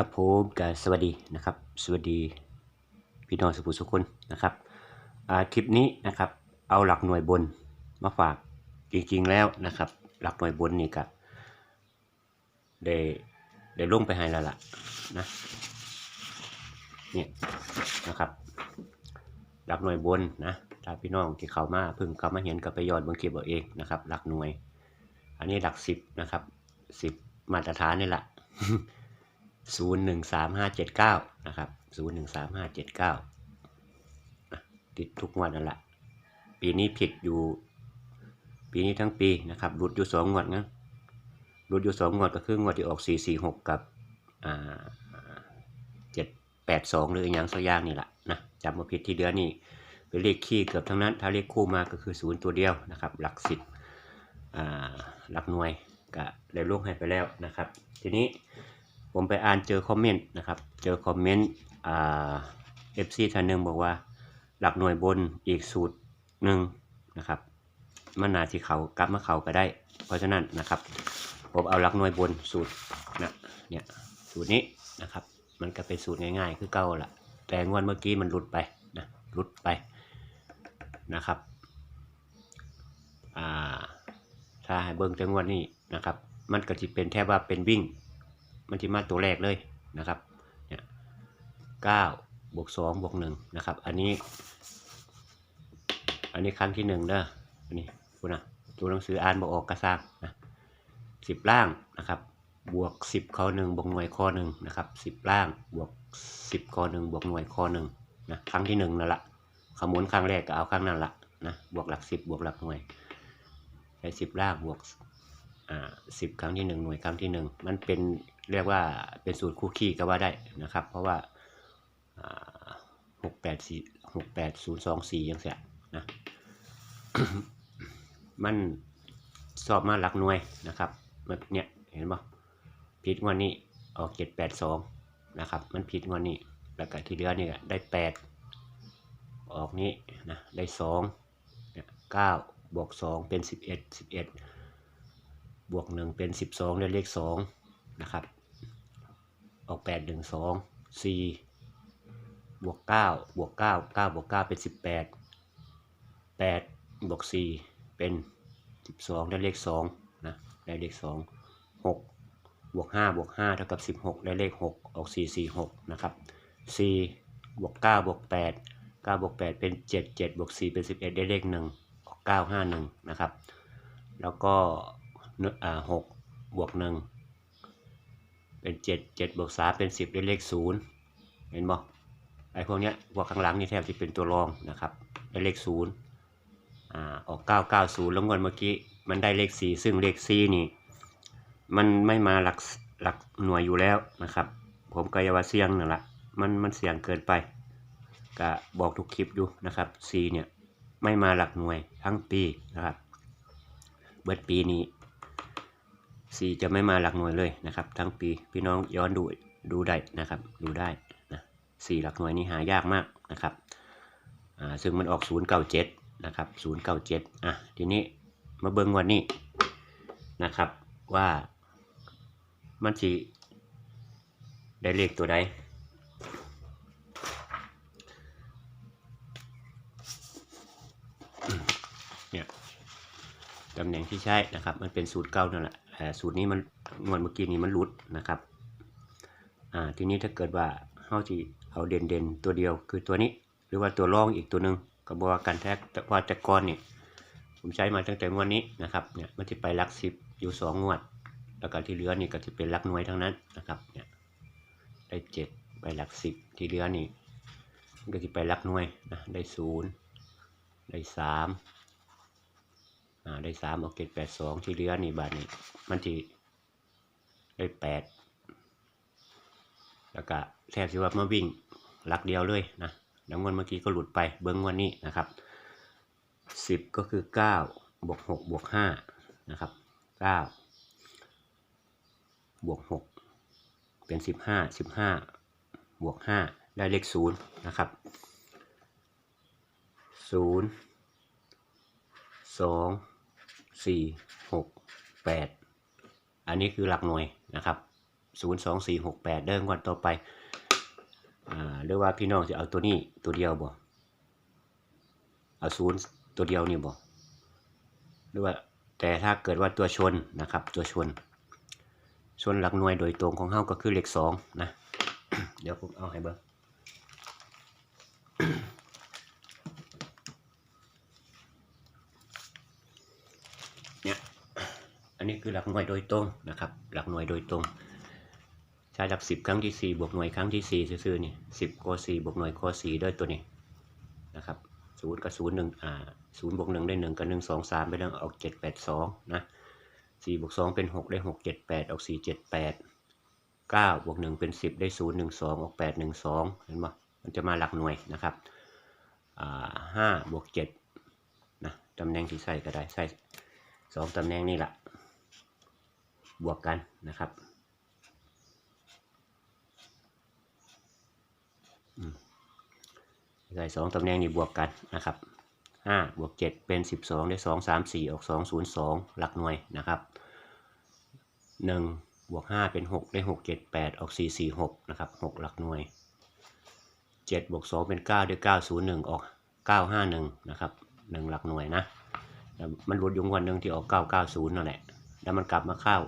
ครับผมกสวัสดีนะครับ สวัสดีพี่น้องสุภุสุคนนะครับคลิปนี้นะครับเอาหลักหน่วยบนมาฝากจริงๆแล้วนะครับ หลักหน่วยบนนี่ก็ได้ได้ลงไปให้แล้วล่ะนะเนี่ยนะครับหลักหน่วยบนนะถ้าพี่น้องที่เขามาพิ่งเขามาเห็นก็ไปย้อนบางคลิปเอาเองนะครับ หลักหน่วย อันนี้หลักสิบนะครับสิบมาตรฐานนี่แหละ ศูนย์หนึ่งสามห้าเจ็ดเก้านะครับศูนย์หนึ่งสามห้าเจ็ดเก้าติดทุกงวดนั่นแหละปีนี้ผิดอยู่ ปีนี้ทั้งปีนะครับหลุดอยู่สองงวดนะหลุดอยู่สองงวดก็คืองวดที่ออกสี่สี่หกกับอ่าเจ็ดแปดสองหรืออย่างสักอย่างนี่แหละนะจำมาผิดที่เดือนนี่เป็นเลขขี้เกือบทั้งนั้น ถ้าเลขคู่มาก็คือศูนย์ตัวเดียวนะครับ หลักสิบอ่าหลักหน่วยก็ได้ลงให้ไปแล้วนะครับ ทีนี้ ผมไปอ่านเจอคอมเมนต์นะครับ เจอคอมเมนต์อ่าเอฟซีท่านหนึ่งบอกว่า หลักหน่วยบนอีกสูตรหนึ่งนะครับมันนาที่เขากลับมาเขาก็ได้ เพราะฉะนั้นนะครับผมเอาหลักหน่วยบนสูตรนะเนี่ยสูตรนี้นะครับ มันก็เป็นสูตรง่ายๆ คือเก่าละแต่งวดเมื่อกี้มันหลุดไปนะหลุดไปนะครับอ่าถ้าให้เบิ่งแต่งวดนี้นะครับ มันก็จะเป็นแทบว่าเป็นวิ่ง มันจะมาตัวแรกเลยนะครับเนี่ยเก้าบวกสองบวกหนึ่งนะครับ อันนี้ อันนี้ครั้งที่หนึ่งเด้ออันนี้คุณนะตัวหนังสืออ่านบอกออกกระซังนะสิบล่างนะครับบวกสิบข้อหนึ่งบวกหน่วยข้อหนึ่งนะครับสิบล่างบวกสิบข้อหนึ่งบวกหน่วยข้อหนึ่งนะครั้งที่หนึ่งนั่นละขมุนครั้งแรกก็เอาครั้งนั้นละนะบวกหลักสิบบวกหลักหน่วยใช้สิบล่างบวกอ่าสิบครั้งที่หนึ่งหน่วยครั้งที่หนึ่งมันเป็น เรียกว่าเป็นสูตรคู่ขี้ก็ว่าได้นะครับ เพราะว่าหกแปดสี่หกแปดศูนย์สองสี่ยังเสียนะมันสอบมาหลักหน่วยนะครับมันเนี่ยเห็นปะผิดงวันนี้ออกเจ็ดแปดสองนะครับ มันผิดงวันนี้แล้วก็ที่เหลือนี่ก็ได้แปดออกนี้นะได้สองเก้าบวกสองเป็นสิบเอ็ดสิบเอ็ดบวกหนึ่งเป็นสิบสองได้เลขสองนะครับ ออกแปดหนึ่งสองสี่บวกเก้าบวกเก้าเก้าบวกเก้าเป็นสิบแปดแปดบวกสี่เป็นสิบสองได้เลขสองนะได้เลขสองหกบวกห้าบวกห้าเท่ากับสิบหกได้เลขหกออกสี่สี่หกนะครับสี่บวกเก้าบวกแปดเก้าบวกแปดเป็นเจ็ดเจ็ดบวกสี่เป็นสิบเอ็ดได้เลขหนึ่งออกเก้าห้าหนึ่งนะครับ แล้วก็หกบวกหนึ่ง เป็นเจ็ดเจ็ดบวกสามเป็นสิบได้เลขศูนย์เห็นบ่ไอ้พวกเนี้ยพวกข้างหลังนี่แทบจะเป็นตัวรองนะครับได้เลขศูนย์อ่าออกเก้าเก้าศูนย์แล้วงวดเมื่อกี้มันได้เลขสี่ซึ่งเลขสี่นี่ มันไม่มาหลักหลักหน่วยอยู่แล้วนะครับ ผมก็อยว่าเสี่ยงนั่นแหละมันมันเสี่ยงเกินไปก็บอกทุกคลิปอยู่นะครับสี่เนี่ยไม่มาหลักหน่วยทั้งปีนะครับ เบิดปีนี้ สีจะไม่มาหลักหน่วยเลยนะครับ ทั้งปีพี่น้องย้อนดูดูได้นะครับดูได้นะสี่หลักหน่วยนี่หายากมากนะครับอ่าซึ่งมันออกศูนย์เก้าเจ็ดนะครับศูนย์เก้าเจ็ดอะ ทีนี้มาเบิ้งวันนี้นะครับว่ามันสีได้เลขตัวใดเนี่ยตำแหน่งที่ใช้นะครับ มันเป็นสูตรเก่านั่นแหละ สูตรนี้มันงวดเมื่อกี้นี้มันรุดนะครับอ่าทีนี้ถ้าเกิดว่าเฮาที่เอาเด่นเด่นตัวเดียวคือตัวนี้ หรือว่าตัวรองอีกตัวหนึ่งก็บอกว่าการแท็กแต่ว่าแต่ก่อนนี่ยผมใช้มาตั้งแต่งวดนี้นะครับเนี่ยมันจะไปลักสิบอยู่สองงวด แล้วก็ที่เหลือนี่ก็จะเป็นลักหน่วยทั้งนั้นนะครับเนี่ยได้เจ็ดไปลักสิบที่เหลือนี่ก็จะไปลักหน่วยนะได้ศูนย์ได้สาม อ่าได้สามออกเกตแปดสองที่เหลือนี่บาทนี่มันที่ได้แปดแล้วก็แทบสิว่ามาวิ่งหลักเดียวเลยนะแล้วงวดเมื่อกี้ก็หลุดไปเบิ้งวันนี้นะครับสิบก็คือเก้าบวกหกบวกห้านะครับเก้าบวกหกเป็นสิบห้าสิบห้าบวกห้าได้เลขศูนย์นะครับศูนย์สอง สี่หกแปดอันนี้คือหลักหน่วยนะครับศูนย์สองสี่หกแปดเด้งวดต่อไปอหรือว่าพี่น้องจะเอาตัวนี้ตัวเดียวบ่เอาศูนย์ตัวเดียวนี่บ่หรือว่าแต่ถ้าเกิดว่าตัวชนนะครับตัวชน ชนหลักหน่วยโดยตรงของเฮาก็คือเลขสองนะ เดี๋ยวผมเอาให้เบิ่งเนี่ย อั นี้คือหลักหน่วยโดยตรงนะครับ หลักหน่วยโดยตรง ใช้หลักสิบครั้งที่สี่บวกหน่วยครั้งที่สี่ซื่อๆนี่สิบข้อสี่บวกหน่วยข้อสี่ด้วยตัวนี้นะครับศูนย์กับศูนย์หนึ่งอ่าศูนย์บวกหนึ่งได้หนึ่งกับหนึ่งสองสามไปแล้วออกเจ็ดแปดสองนะสี่บวกสองเป็นหกได้หกเจ็ดแปดออกสี่เจ็ดแปดเก้าบวกหนึ่งเป็นสิบได้ศูนย์หนึ่งสองออกแปดหนึ่งสองเห็นปะมันจะมาหลักหน่วยนะครับอ่าห้าบวกเจ็ดนะตำแหน่งที่ใส่ก็ได้ใส่สองตำแหน่งนี่แหละ บวกกันนะครับอืมได้สองตำแหน่งนี้บวกกันนะครับห้าบวกเจ็ดเป็นสิบสองได้สองสามสี่ออกสองศูนย์สองหลักหน่วยนะครับหนึ่งบวกห้าเป็นหกได้หกเจ็ดแปดออกสี่สี่หกนะครับหกหลักหน่วยเจ็ดบวกสองเป็นเก้าได้เก้าศูนย์หนึ่งออกเก้าห้าหนึ่งนะครับหนึ่งหลักหน่วยนะแล้วมันรุดยุงวันหนึ่งที่ออกเก้าเก้าศูนย์นั่นแหละแล้วมันกลับมาเข้า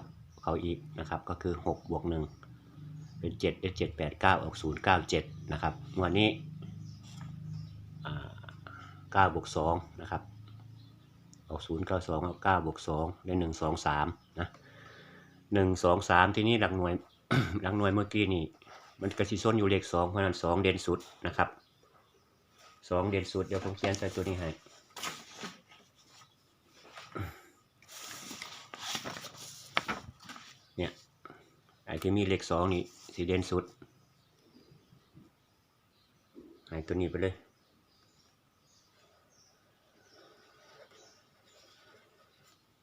เขาอีกนะครับก็คือ 6 บวก 1 เป็น 7 ได้ 7 8 9 ออก 0 9 7 นะครับวันนี้9บวก2นะครับออก0 9 2เอา9บวก2ได้ 1 2 3นะ1 2 3 ที่นี่หลักหน่วยหลักหน่วยเมื่อกี้นี่มันกระชิส้นอยู่เลข2เพราะฉะนั้น 2 เด่นสุดนะครับ 2 เด่นสุดเดี๋ยวผมเขียนใส่ตัวนี้ให้ เนี่ย ไอ้ที่มีเลขสองนี่สีเด่นสุดหายตัวนี้ไปเลย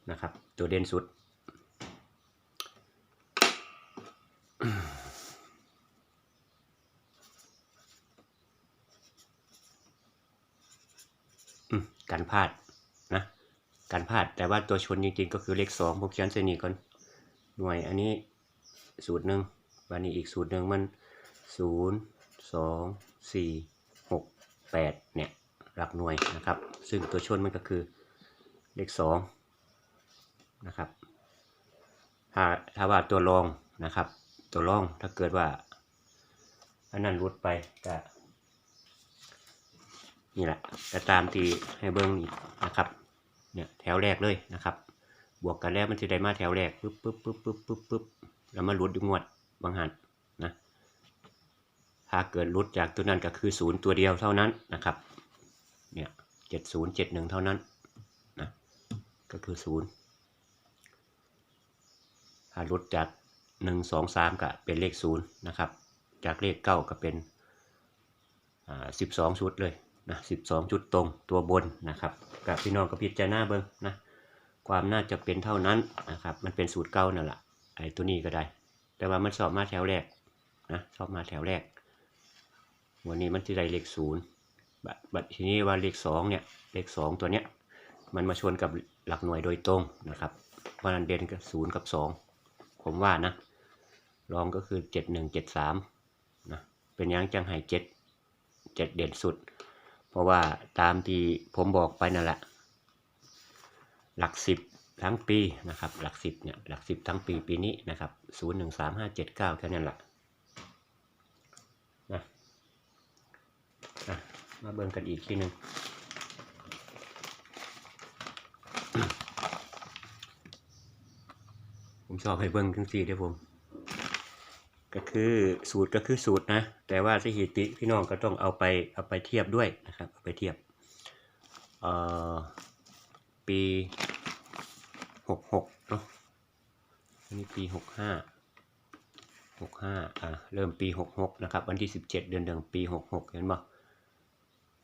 นะครับ ตัวเด่นสุด การพลาดนะ การพลาดแต่ว่าตัวชนจริงๆก็คือเลขสองผมเขียนเส้นนี้ก่อน หน่วยอันนี้ สูตรหนึ่งวันนี้อีกสูตรหนึ่งมันศูนย์สองสี่หกแปดเนี่ยหลักหน่วยนะครับ ซึ่งตัวชนมันก็คือเลขสองนะครับถ้าถ้าว่าตัวรองนะครับ ตัวรองถ้าเกิดว่าอันนั้นรุดไปก็นี่แหละก็ตามที่ให้เบิ้งนี่นะครับเนี่ยแถวแรกเลยนะครับ บวกกันแล้วมันจะได้มาแถวแรกปึ๊บปึ๊บปึ๊บปึ๊บปึ๊บปึ๊บ แล้วมารุดงวดบางหันนะถ้าเกิดรุดจากตัวนั้นก็คือศูนย์ตัวเดียวเท่านั้นนะครับเนี่ยเจ็ดศูนย์เจ็ดหนึ่งเท่านั้นนะก็คือศูนย์ถ้ารุดจากหนึ่งสองสามก็เป็นเลขศูนย์นะครับจากเลขเก้าก็เป็นสิบสองชุดเลยนะสิบสองชุดตรงตัวบนนะครับกับพี่น้องก็พิจารณาเบิ้งนะความน่าจะเป็นเท่านั้นนะครับ มันเป็นสูตรเก่านั่นแหละ ไอ้ตัวนี้ก็ได้ แต่ว่ามันสอบมาแถวแรกนะสอบมาแถวแรก วันนี้มันที่ได้เลขศูนย์บัดทีนี้ว่าเลขสองเนี่ยเลขสองตัวเนี้ยมันมาชนกับหลักหน่วยโดยตรงนะครับเพราะนั้นเด่นกับศูนย์กับสองผมว่านะรองก็คือเจ็ดหนึ่งเจ็ดสามนะเป็นยังจังไห้เจ็ดเจ็ดเด่นสุด เพราะว่าตามที่ผมบอกไปนั่นแหละหลักสิบ ทั้งปีนะครับ หลักสิบเนี่ยหลักสิบทั้งปีปีนี้นะครับศูนย์หนึ่งสามห้าเจ็ดเก้าแค่นั้นแหละนะนะมาเบิ่งกันอีกทีหนึ่งผมชอบให้เบิ่งทั้งสี่ด้อผม ก็คือสูตรก็คือสูตรนะ แต่ว่าสถิติพี่น้องก็ต้องเอาไปเอาไปเทียบด้วยนะครับ เอาไปเทียบเอ่อปี หกหกเนาะอันนี้ปีหกห้าหกห้าอ่าเริ่มปีหกหกนะครับ วันที่สิบเจ็ดเดือนหนึ่งปีหกหกเห็นบ่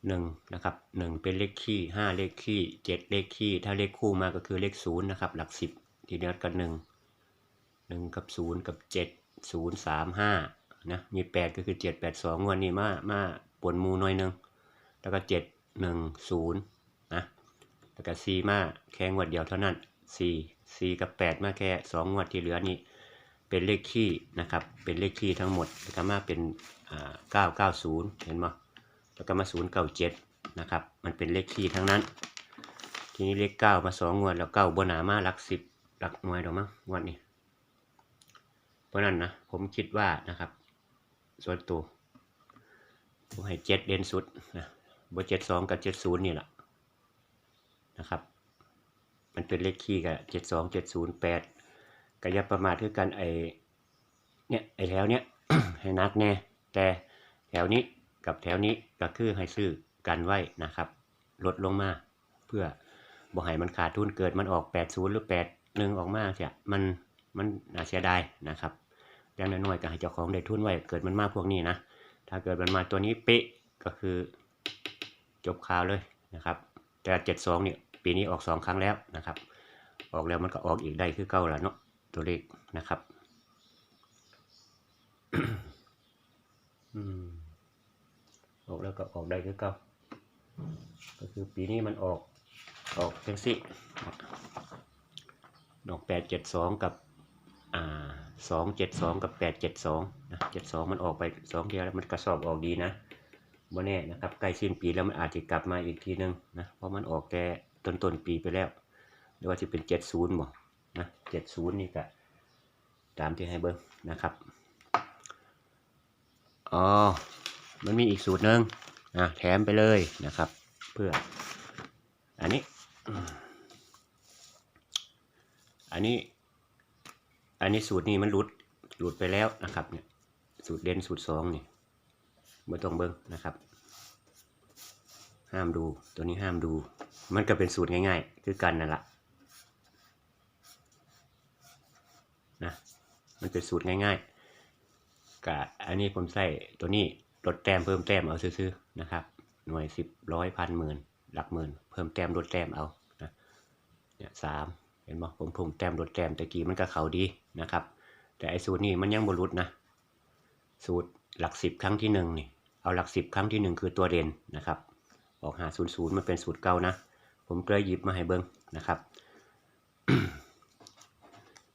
หนึ่งนะครับหนึ่งเป็นเลขคี่ห้าเลขคี่เจ็ดเลขคี่ถ้าเลขคู่มาก็คือเลขศูนย์นะครับ หลักสิบทีเดียวกันหนึ่งหนึ่งกับศูนย์กับเจ็ดศูนย์สามห้านะมีแปดก็คือเจ็ดแปดสองวันนี้มามาปนหมูหน่อยหนึ่งแล้วก็เจ็ดหนึ่งศูนย์นะแล้วก็สี่มาแค่งวัดเดียวเท่านั้น สี่สี่กับแปดมาแค่สองงวดที่เหลือนี่เป็นเลขคี่นะครับ เป็นเลขคี่ทั้งหมดแล้วก็มาเป็นอ่าเก้าเก้าศูนย์เห็นไหมแล้วก็มาศูนย์เก้าเจ็ดนะครับ มันเป็นเลขคี่ทั้งนั้น ทีนี้เลขเก้ามาสองงวดแล้วเก้าบนหนามาหลักสิบหลักหน่วยหรอมั้งงวดนี้ เพราะนั้นนะผมคิดว่านะครับ ส่วนตัวผมให้เจ็ดเด่นสุดนะบนเจ็ดสองกับเจ็ดศูนย์นี่แหละนะครับ มันเป็นเลขคี่กับเจ็ดสองเจ็ดศูนย์แปดกอยประมาทคือกันไอเนี่ยไอแถวเนี้ยให้นักแน่แต่แถวนี้กับแถวนี้ก็คือให้ซื้อกันไว้นะครับ ลดลงมาเพื่อบ่ให้มันขาดทุนเกิดมันออก80หรือ81ออกมาเสียมันมันน่าเสียดายนะครับอย่างน้อยๆก็ให้เจ้าของได้ทุนไว้เกิดมันมาพวกนี้นะถ้าเกิดมันมาตัวนี้เป๊ะก็คือจบข่าวเลยนะครับ แต่ 72เนี่ย ปีนี้ออกสองครั้งแล้วนะครับ ออกแล้วมันก็ออกอีกได้คือเก่าละเนาะตัวเลขนะครับออกแล้วก็ออกได้คือเก่าก็คือปีนี้มันออกออกจังสิดอกแปดเจ็ดสองกับอ่าสองเจ็ดสองกับแปดเจ็ดสองนะเจ็ดสองมันออกไปสองเดียวแล้วมันกระสอบออกดีนะบ่แน่นะครับใกล้สิ้นปีแล้วมันอาจจะกลับมาอีกทีนึงนะเพราะมันออกแต่ ต้นต้นๆปีไปแล้วหรือว่าจะเป็นเจ็ดศูนย์บ่นะเจ็ดศูนย์นี่ก็ตามที่ให้เบิ้งนะครับอ๋อมันมีอีกสูตรหนึ่งอะแถมไปเลยนะครับ เพื่อ อันนี้ อันนี้ อันนี้สูตรนี้มันหลุดหลุดไปแล้วนะครับเนี่ยสูตรเด่นสูตรสองนี่ไม่ต้องเบิ้งนะครับ ห้ามดูตัวนี้ห้ามดู มันก็เป็นสูตรง่ายๆ คือกันนั่นแหละนะมันเป็นสูตรง่ายๆกะอันนี้ผมใส่ตัวนี้ลดแต้มเพิ่มแต้มเอาซื้อๆนะครับ หน่วยสิบร้อยพันหมื่นหลักหมื่น เพิ่มแต้มลดแต้มเอานะเนี่ยสามเห็นบ่ผมพุ่งแต้มลดแต้มตะกี้มันก็เขาดีนะครับ แต่ไอ้สูตรนี้มันยังบรุษนะ สูตรหลักสิบครั้งที่หนึ่งนี่เอาหลักสิบครั้งที่หนึ่งคือตัวเด่นนะครับ ออกหาศูนย์ศูนย์มันเป็นสูตรเก่านะ ผมก็เลยหยิบมาให้เบิ้งนะครับ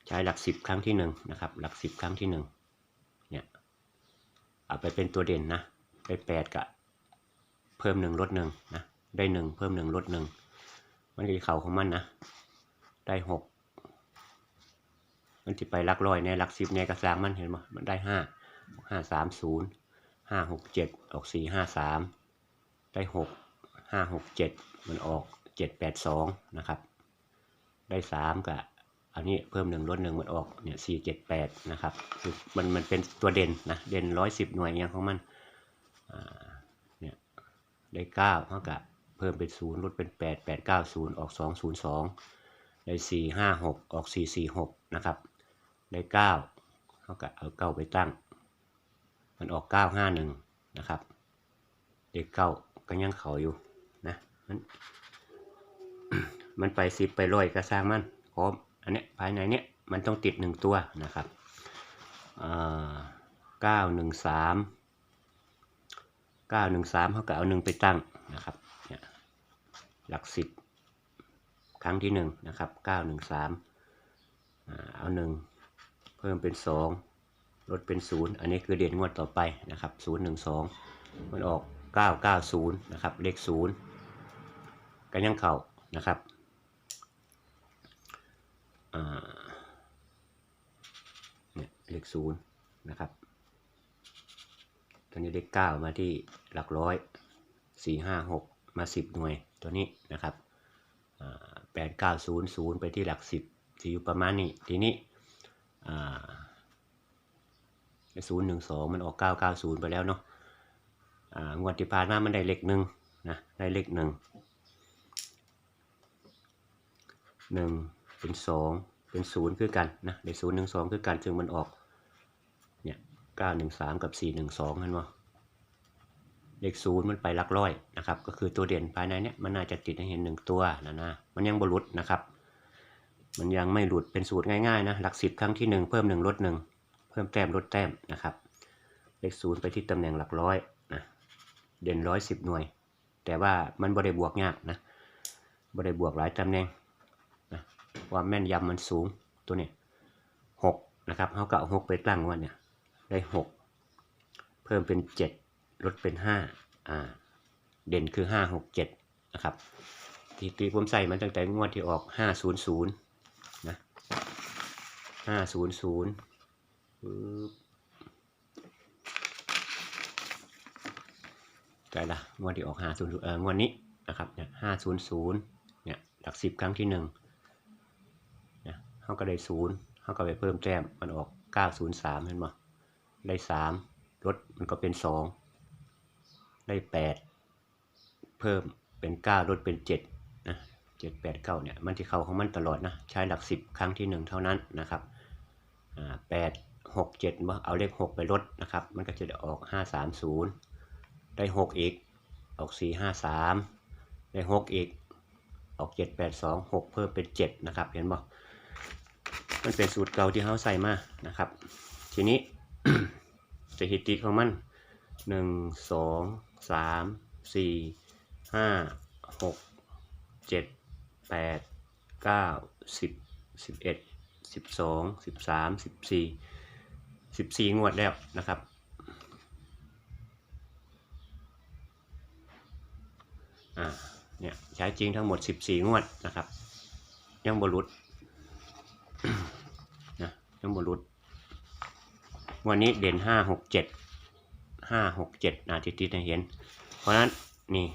ใช้หลักสิบครั้งที่หนึ่งนะครับ หลักสิบครั้งที่หนึ่งเนี่ย เอาไปเป็นตัวเด่นนะ ไปแปดกะเพิ่มหนึ่งลดหนึ่งนะ ได้หนึ่งเพิ่มหนึ่งลดหนึ่งมันคือเขาของมันนะ ได้หกมันจะไปลักร้อยในหลักสิบในกระสางมันเห็นไหมมันได้ห้าห้าสามศูนย์ห้าหกเจ็ดออกสี่ห้าสามได้หก ห้าหกเจ็ดมันออกเจ็ดแปดสองนะครับ ได้สามกะอันนี้เพิ่มหนึ่งลดหนึ่งมันออกเนี่ยสี่เจ็ดแปดนะครับคือมันมันเป็นตัวเด่นนะเด่นร้อยสิบหน่วยอย่างของมันเนี่ยได้เก้าเท่ากับเพิ่มเป็นศูนย์ลดเป็นแปดแปดเก้าศูนย์ออกสองศูนย์สองได้สี่ห้าหกออกสี่สี่หกนะครับ ได้เก้าเท่ากับเอาเก้าไปตั้ง มันออกเก้าห้าหนึ่งนะครับ เด็กเก้าก็ยังเขาอยู่ มัน มันไปสิบไปร้อยก็สร้างมันพร้อมอันเนี้ยภายในเนี้ยมันต้องติดหนึ่งตัวนะครับเก้าหนึ่งสามเก้าหนึ่งสามเขาก็เอาหนึ่งไปตั้งนะครับเนี่ยหลักสิบครั้งที่หนึ่งนะครับเก้าหนึ่งสามเอาหนึ่งเพิ่มเป็นสองลดเป็นศูนย์อันนี้คือเด่นงวดต่อไปนะครับศูนย์หนึ่งสองมันออกเก้าเก้าศูนย์นะครับเลขศูนย์ ก็ยังเข่านะครับเนี่ยเลขศูนย์นะครับตัวนี้เลขเก้ามาที่หลักร้อยสี่ห้าหกมาสิบหน่วยตัวนี้นะครับแปดเก้าศูนย์ศูนย์ไปที่หลักสิบที่อยู่ประมาณนี้ทีนี้ศูนย์หนึ่งสองมันออกเก้าเก้าศูนย์ไปแล้วเนาะงวดที่ผ่านมามันได้เลขหนึ่งนะได้เลขหนึ่ง หนึ่งเป็นสองเป็นศูนย์คือกันนะในศูนย์หนึ่งสองคือกันซึ่งมันออกเนี่ยเก้าหนึ่งสามกับสี่หนึ่งสองนั่นวะเลขศูนย์มันไปหลักร้อยนะครับก็คือตัวเด่นภายในเนี่ยมันน่าจะติดให้เห็นหนึ่งตัวนะนะมันยังบรุษนะครับ มันยังไม่หลุดเป็นสูตรง่ายๆนะหลักสิบครั้งที่หนึ่งเพิ่มหนึ่งลดหนึ่งเพิ่มแต้มลดแต้มนะครับ เลขศูนย์ไปที่ตำแหน่งหลักร้อยนะเด่นร้อยสิบหน่วย แต่ว่ามันบริบวกยากนะบริบวกหลายตำแหน่ง ความแม่นยำมันสูงตัวนี้หกนะครับเขาก็เอาหกไปตั้งวันเนี่ยได้หกเพิ่มเป็นเจ็ดลดเป็นห้าอ่าเด่นคือห้าหกเจ็ดนะครับที่ตีผมใส่มันตั้งแต่งวดที่ออกห้าศูนย์ศูนย์นะห้าศูนย์ศูนย์ใจละงวดที่ออกห้าศูนย์เอองวดนี้นะครับเนี่ยห้าศูนย์ศูนย์เนี่ยหลักสิบครั้งที่หนึ่ง เขาก็ได้ศูนย์เขาก็ไปเพิ่มแต้มมันออกเก้าศูนย์สามเห็นไหมได้สามลดมันก็เป็นสองได้แปดเพิ่มเป็นเก้าลดเป็นเจ็ดนะเจ็ดแปดเก้าเนี่ยมันที่เข้าของมันตลอดนะ ใช้หลักสิบครั้งที่หนึ่งเท่านั้นนะครับอ่าแปดหกเจ็ดว่าเอาเลขหกไปลดนะครับ มันก็จะได้ออกห้าสามศูนย์ได้หกอีก ออกสี่ห้าสามได้หกอีก ออกเจ็ดแปดสองหกเพิ่มเป็นเจ็ดนะครับ เห็นบ่ มันเป็นสูตรเก่าที่เขาใส่มานะครับ ทีนี้สถิติของมันหนึ่งสองสามสี่ห้าหกเจ็ดแปดเก้าสิบสิบเอ็ดสิบสองสิบสามสิบสี่สิบสี่งวดแล้วนะครับอ่าเนี่ยใช้จริงทั้งหมด 14 งวดนะครับ ยังบรุษ นะยังบรุษวันนี้เด่นห้าหกเจ็ดห้าหกเจ็ดนะที่ติดให้เห็น เพราะฉะนั้นนี่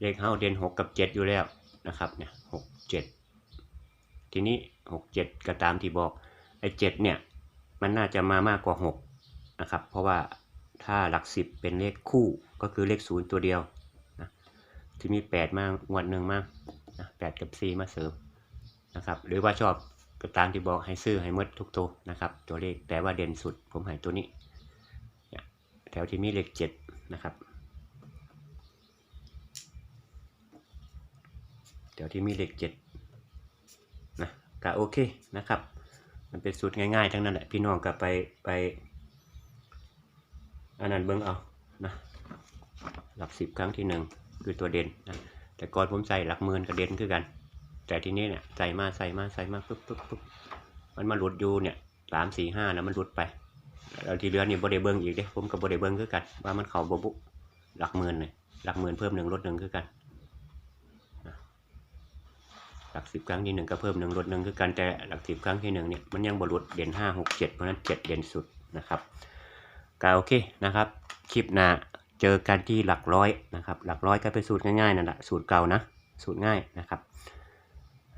เลขเฮาเด่นหกกับเจ็ดอยู่แล้วนะครับเนี่ยหกเจ็ดทีนี้หกเจ็ดก็ตามที่บอกไอ้เจ็ดเนี่ยมันน่าจะมามากกว่าหกนะครับเพราะว่าถ้าหลักสิบเป็นเลขคู่ก็คือเลขศูนย์ตัวเดียวนะที่มีแปดมากงวดหนึ่งมากนะแปดกับสี่มาเสริมนะครับหรือว่าชอบ ก็ตามที่บอกให้ซื้อให้หมดทุกตัวนะครับ ตัวเลขแต่ว่าเด่นสุดผมให้ตัวนี้ แถวที่มีเลขเจ็ดนะครับ แถวที่มีเลขเจ็ดนะก็โอเคนะครับ มันเป็นสูตรง่ายๆ ทั้งนั้นแหละพี่น้องก็ไปไปอันนั้นเบิ้งเอานะหลักสิบครั้งที่หนึ่งคือตัวเด่นนะแต่ก่อนผมใส่หลักหมื่นกับเด่นคือกัน แต่ทีนี้เนี่ยใส่มาใส่มาใส่มาปุ๊บปุ๊บปุ๊บมันมาหลุดอยู่เนี่ยสามสี่ห้าแล้วมันหลุดไปแล้วทีเหลือนี่บไดเบิ้งอีกเด้ผมกับบไดเบิ้งคือกัน ว่ามันเข่าบบุหลักหมื่นเลยหลักหมื่นเพิ่มหนึ่งลดหนึ่งคือกันหลักสิบครั้งที่หนึ่งก็เพิ่มหนึ่งลดหนึ่งคือกันแต่หลักสิบครั้งที่หนึ่งเนี่ยมันยังบรุษเด่นห้าหกเจ็ดเพราะฉะนั้นเจ็ดเด่นสุดนะครับก็โอเคนะครับ คลิปหน้าเจอกันที่หลักร้อยนะครับ หลักร้อยก็เป็นสูตรง่ายๆนั่นแหละสูตรเก่านะ สูตรง่ายนะครับ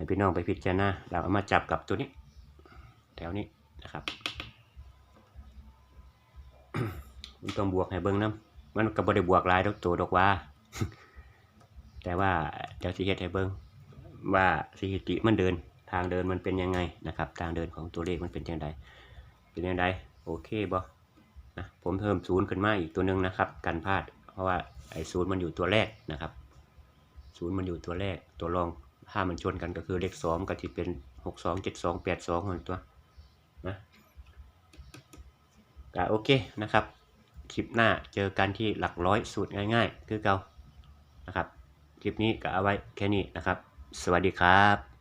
ให้พี่น้องไปพิจารณาเราเอามาจับกับตัวนี้ แถวนี้นะครับมันต้องบวกให้เบิ้งน้ำมันก็บ่ได้บวกหลายดอกตัวดอกว่า แต่ว่าเดี๋ยวสิเฮ็ดให้เบิ้งว่าสถิติมันเดินทางเดินมันเป็นยังไงนะครับ ทางเดินของตัวเลขมันเป็นยังไงเป็นยังไงโอเคบ่นะผมเพิ่มศูนย์ขึ้นมาอีกตัวหนึ่งนะครับ กันพลาด เพราะว่าไอ้ศูนย์มันอยู่ตัวแรกนะครับศูนย์มันอยู่ตัวแรกตัวรอง ถ้ามันชนกันก็คือเลขสองก็ที่เป็นหกสองเจ็ดสองแปดสองคนตัวนะก็โอเคนะครับคลิปหน้าเจอกันที่หลักร้อยสูตรง่าย ๆ คือเก่านะครับ คลิปนี้ก็เอาไว้แค่นี้นะครับ สวัสดีครับ